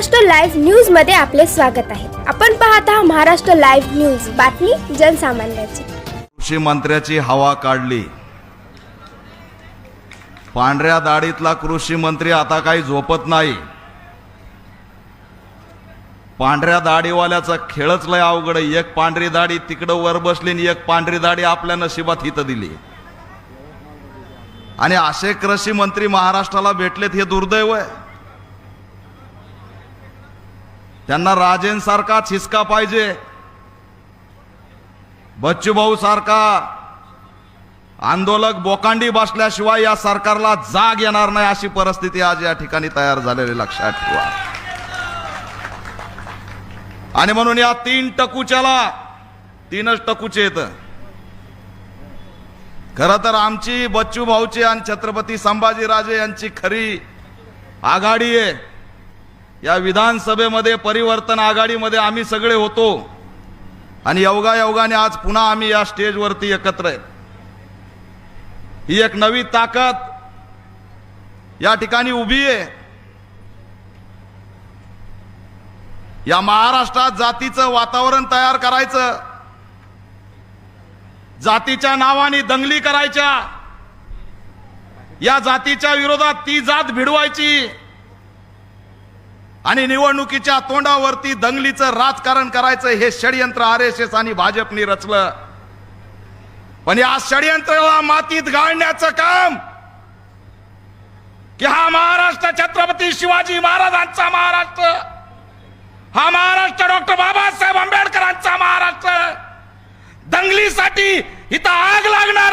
Maharashtra live न्यूजमध्ये आपले स्वागत आहे. आपण पाहत आहात महाराष्ट्र लाईव्ह न्यूज. बातमी जनसामान्याची. कृषी मंत्र्याची हवा काढली. पांढऱ्या दाढीतला कृषी मंत्री आता काही झोपत नाही. पांढऱ्या दाढीवाल्याचा खेळच लय अवघड एक पांढरी दाढी तिकडं वर बसली आणि एक पांढरी दाढी आपल्या नशिबात हित दिली. आणि असे कृषी मंत्री महाराष्ट्राला भेटलेत हे दुर्दैव आहे. त्यांना राजेंसारखाच हिसका पाहिजे. बच्चूभाऊ सारखा आंदोलक बोकांडी बसल्याशिवाय या सरकारला जाग येणार नाही अशी परिस्थिती आज या ठिकाणी तयार झालेली लक्षात ठेवा. आणि म्हणून या तीन टकूच्याला तीनच टकूचे येत खर तर आमची बच्चू भाऊची आणि छत्रपती संभाजीराजे यांची खरी आघाडी आहे. या विधानसभेमध्ये परिवर्तन आघाडीमध्ये आम्ही सगळे होतो. आणि योगायोगाने आज पुन्हा आम्ही या स्टेजवरती एकत्र आहेत ही एक नवी ताकद या ठिकाणी उभी आहे. या महाराष्ट्रात जातीचं वातावरण तयार करायचं. जातीच्या नावाने दंगली करायच्या. या जातीच्या विरोधात ती जात भिडवायची. आणि निवडणुकीच्या तोंडावरती दंगलीचं राजकारण करायचं हे षडयंत्र आर एस एस आणि भाजपनी रचलं. पण या षडयंत्राला मातीत गाळण्याचं काम की हा महाराष्ट्र छत्रपती शिवाजी महाराजांचा महाराष्ट्र हा महाराष्ट्र डॉक्टर बाबासाहेब आंबेडकरांचा महाराष्ट्र. दंगलीसाठी इथं आग लागणार.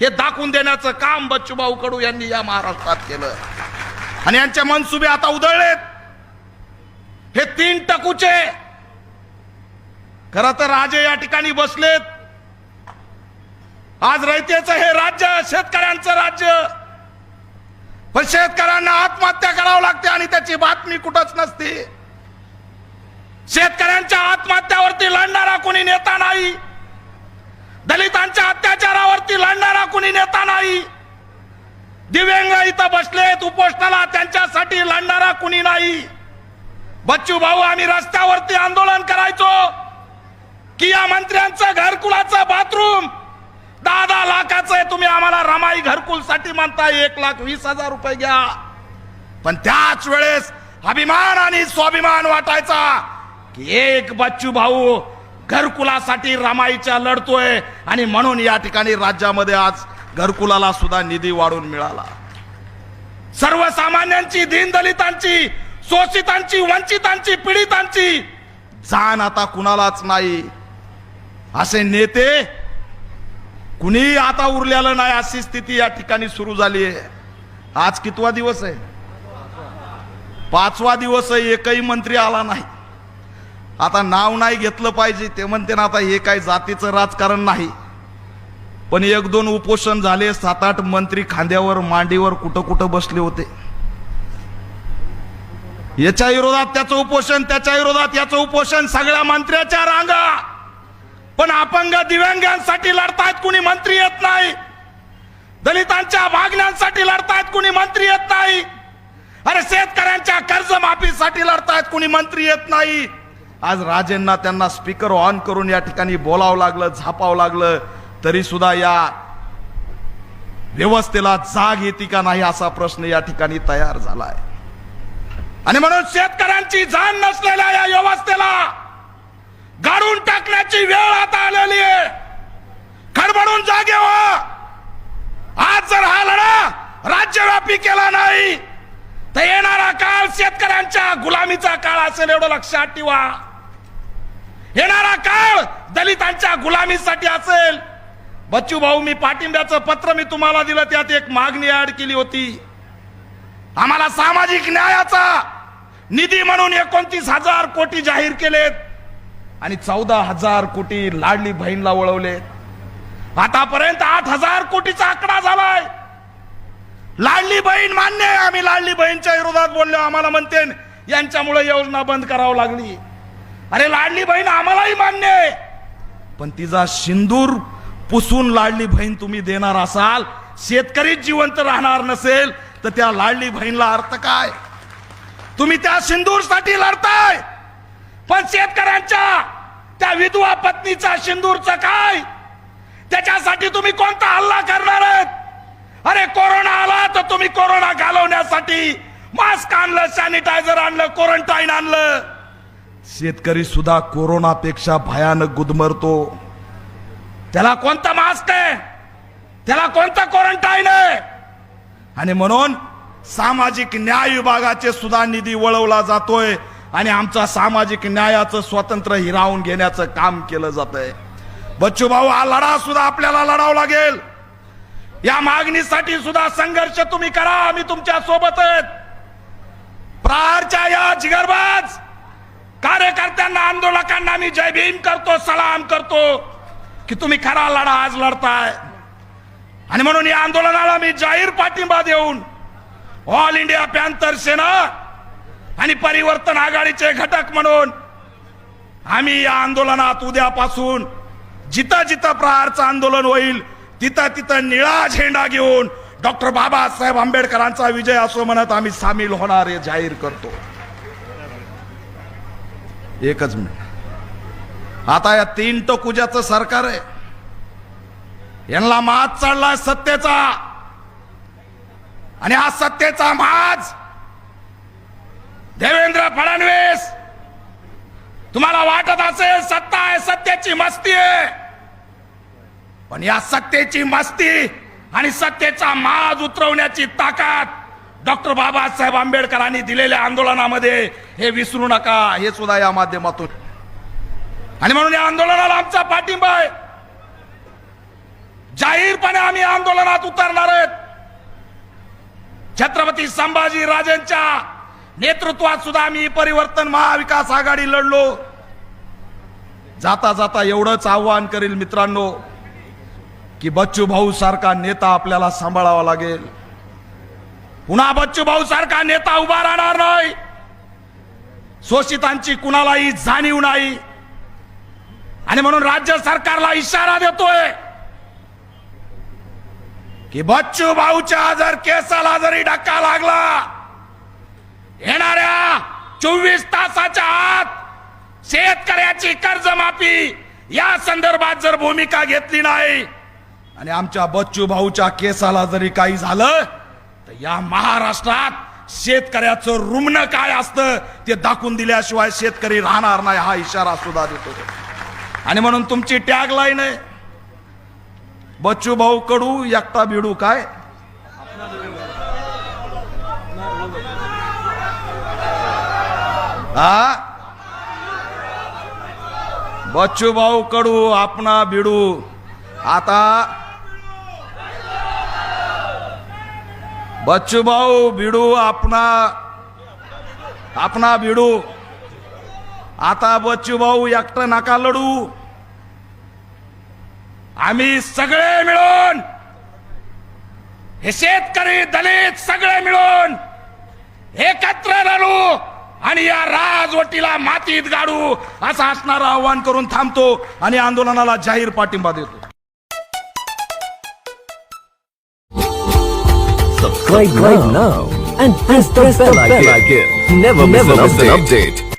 हे दाखवून देण्याचं काम बच्चूभाऊ कडू यांनी या महाराष्ट्रात केलं. आणि यांचे मनसुबे आता उधळलेत. हे तीन टकूचे. खर तर राजे या ठिकाणी बसलेत. आज रयतेचं हे राज्य शेतकऱ्यांचं राज्य. पण शेतकऱ्यांना आत्महत्या करावं लागते आणि त्याची बातमी कुठंच नसते. शेतकऱ्यांच्या आत्महत्यावरती लढणारा कोणी नेता नाही. दलितांच्या अत्याचारावरती लढणार कोणी नेता नाही. दिव्यांग इथं बसलेत उपोषणाला त्यांच्यासाठी लढणारा कुणी नाही. बच्चू भाऊ आम्ही रस्त्यावरती आंदोलन करायचो. की या मंत्र्यांचं घरकुलाचं बाथरूम. दहा दहा लाखाचं आहे तुम्ही आम्हाला रमाई घरकुलसाठी म्हणताय एक लाख वीस हजार रुपये घ्या. पण त्याच वेळेस अभिमान आणि स्वाभिमान वाटायचा की एक बच्चू भाऊ घरकुलासाठी रमाईच्या लढतोय. आणि म्हणून या ठिकाणी राज्यामध्ये आज घरकुलाला सुद्धा निधी वाढून मिळाला. सर्वसामान्यांची दीनदलितांची शोषितांची वंचितांची पीडितांची जाण आता कुणालाच नाही. असे नेते कुणी आता उरलेलं नाही अशी स्थिती या ठिकाणी सुरू झाली आहे. आज कितवा दिवस आहे? पाचवा दिवस आहे एकही मंत्री आला नाही. आता नाव नाही घेतलं पाहिजे ते म्हणते ना आता हे काय जातीचं राजकारण नाही. पण एक दोन उपोषण झाले सात आठ मंत्री खांद्यावर मांडीवर कुठं कुठं बसले होते. याच्या विरोधात त्याचं उपोषण त्याच्या विरोधात याचं उपोषण सगळ्या मंत्र्याच्या रांगा. पण अपंग दिव्यांगांसाठी लढतायत कुणी मंत्री येत नाही. दलितांच्या मागण्यांसाठी लढतायत कुणी मंत्री येत नाही. अरे शेतकऱ्यांच्या कर्जमाफीसाठी लढतायत कुणी मंत्री येत नाही. आज राजेंना त्यांना स्पीकर ऑन करून या ठिकाणी बोलावं लागलं झापावं लागलं. तरी सुद्धा या व्यवस्थेला जाग येते का नाही असा प्रश्न या ठिकाणी तयार झालाय. आणि म्हणून शेतकऱ्यांची जाण नसलेल्या या व्यवस्थेला गाडून टाकण्याची वेळ आता आलेली आहे. खडबडून जागे व्हा. आज जर हा लढा राज्यव्यापी केला नाही तर येणारा काळ शेतकऱ्यांच्या गुलामीचा काळ असेल एवढं लक्षात ठेवा. येणारा काळ दलितांच्या गुलामीसाठी असेल. बच्चू भाऊ मी पाठिंब्याचं पत्र मी तुम्हाला दिलं त्यात एक मागणी ऍड केली होती. आम्हाला सामाजिक न्यायाचा निधी म्हणून एकोणतीस हजार कोटी जाहीर केलेत आणि चौदा हजार कोटी लाडली बहीणला वळवले आतापर्यंत आठ हजार कोटीचा आकडा झालाय. लाडली बहीण मान्य आहे आम्ही लाडली बहीणच्या विरोधात बोललो आम्हाला म्हणते यांच्यामुळे योजना बंद करावं लागली. अरे लाडली बहीण आम्हालाही मान्य आहे पण तिचा सिंदूर पुसून लाडली बहीण तुम्ही देणार असाल शेतकरी जिवंत राहणार नसेल तर त्या लाडली बहीणला अर्थ काय? तुम्ही त्या सिंदूरसाठी लढताय पण शेतकऱ्यांच्या त्या विधवा पत्नीचा सिंदूरचं काय? त्याच्यासाठी तुम्ही कोणता हल्ला करणार अरे कोरोना आला तर तुम्ही कोरोना घालवण्यासाठी मास्क आणलं सॅनिटायझर आणलं क्वारंटाईन आणलं. शेतकरी सुद्धा कोरोनापेक्षा भयानक गुदमरतो. त्याला कोणता मास्क आहे? त्याला कोणता क्वारंटाईन आहे? आणि म्हणून सामाजिक न्याय विभागाचे सुद्धा निधी वळवला जातोय आणि आमचा सामाजिक न्यायाचं स्वातंत्र्य हिरावून घेण्याचं काम केलं जात आहे बच्चू भाऊ हा लढा सुद्धा आपल्याला लढावा लागेल. या मागणीसाठी सुद्धा संघर्ष तुम्ही करा आम्ही तुमच्यासोबत आहेत. प्रहारच्या या जिगरबाज कार्यकर्त्यांना आंदोलकांना मी जय भीम करतो सलाम करतो. की तुम्ही खरा लढा आज लढताय. आणि म्हणून या आंदोलनाला मी जाहीर पाठिंबा देऊन ऑल इंडिया पॅन्थर सेना आणि परिवर्तन आघाडीचे घटक म्हणून आम्ही या आंदोलनात उद्यापासून जिथं जिथं प्रहारचं आंदोलन होईल तिथं तिथं निळा झेंडा घेऊन डॉक्टर बाबासाहेब आंबेडकरांचा विजय असो म्हणत आम्ही सामील होणार हे जाहीर करतो. एकच मिनिट. आता या तीन टोकुजाचं सरकार आहे. यांना माज चढलाय सत्तेचा. आणि हा सत्तेचा माज देवेंद्र फडणवीस. तुम्हाला वाटत असेल सत्ता आहे सत्तेची मस्ती आहे. पण या सत्तेची मस्ती आणि सत्तेचा माज उतरवण्याची ताकद डॉक्टर बाबासाहेब आंबेडकरांनी दिलेल्या आंदोलनामध्ये हे विसरू नका हे सुद्धा या माध्यमातून. आणि म्हणून या आंदोलनाला आमचा पाठिंबा आहे. जाहीरपणे आम्ही आंदोलनात उतरणार आहेत. छत्रपती संभाजी राजेंच्या नेतृत्वात सुद्धा आम्ही परिवर्तन महाविकास आघाडी लढलो. जाता जाता एवढंच आव्हान करील मित्रांनो की बच्चू भाऊ सारखा नेता आपल्याला सांभाळावा लागेल. पुन्हा बच्चू भाऊ सारखा नेता उभा राहणार नाही. शोषितांची कुणालाही जाणीव नाही. आणि म्हणून राज्य सरकारला इशारा देतोय की बच्चू भाऊच्या जर केसाला जरी धक्का लागला येणाऱ्या चोवीस तासाच्या आत शेतकऱ्याची कर्जमाफी या संदर्भात जर भूमिका घेतली नाही आणि आमच्या बच्चू भाऊच्या केसाला जरी काही झालं तर या महाराष्ट्रात शेतकऱ्याचं रुग्ण काय असतं ते दाखवून दिल्याशिवाय शेतकरी राहणार नाही हा इशारा सुद्धा देतो. आणि म्हणून तुमची टॅग लाईन आहे. बच्चू भाऊ कडू एकटा भिडू काय? हा? बच्चू भाऊ कडू आपणा बिडू. आता बच्चू भाऊ बिडू आपणा आपणा बिडू. आता बच्चू भाऊ एकटं नका लढू आम्ही सगळे मिळून हे शेतकरी दलित सगळे मिळून एकत्र लढू आणि या राजवटीला मातीत गाडू असं असणारं आव्हान करून थांबतो आणि आंदोलनाला जाहीर पाठिंबा देतो Subscribe right now and press the bell icon. Never miss an update.